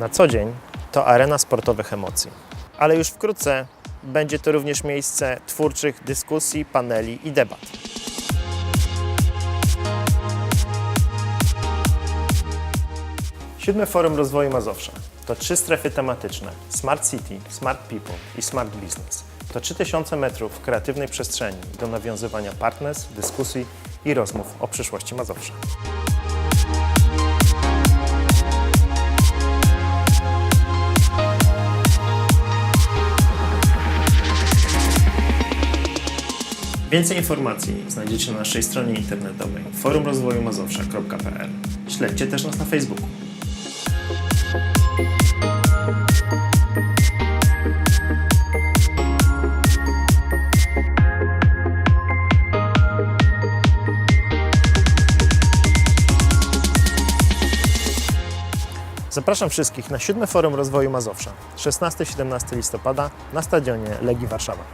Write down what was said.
Na co dzień to arena sportowych emocji, ale już wkrótce będzie to również miejsce twórczych dyskusji, paneli i debat. Siódme Forum Rozwoju Mazowsza to trzy strefy tematyczne: Smart City, Smart People i Smart Business. To 3000 metrów kreatywnej przestrzeni do nawiązywania partnerstw, dyskusji i rozmów o przyszłości Mazowsza. Więcej informacji znajdziecie na naszej stronie internetowej forumrozwojumazowsza.pl. Śledźcie też nas na Facebooku. Zapraszam wszystkich na 7 Forum Rozwoju Mazowsza 16-17 listopada na stadionie Legii Warszawa.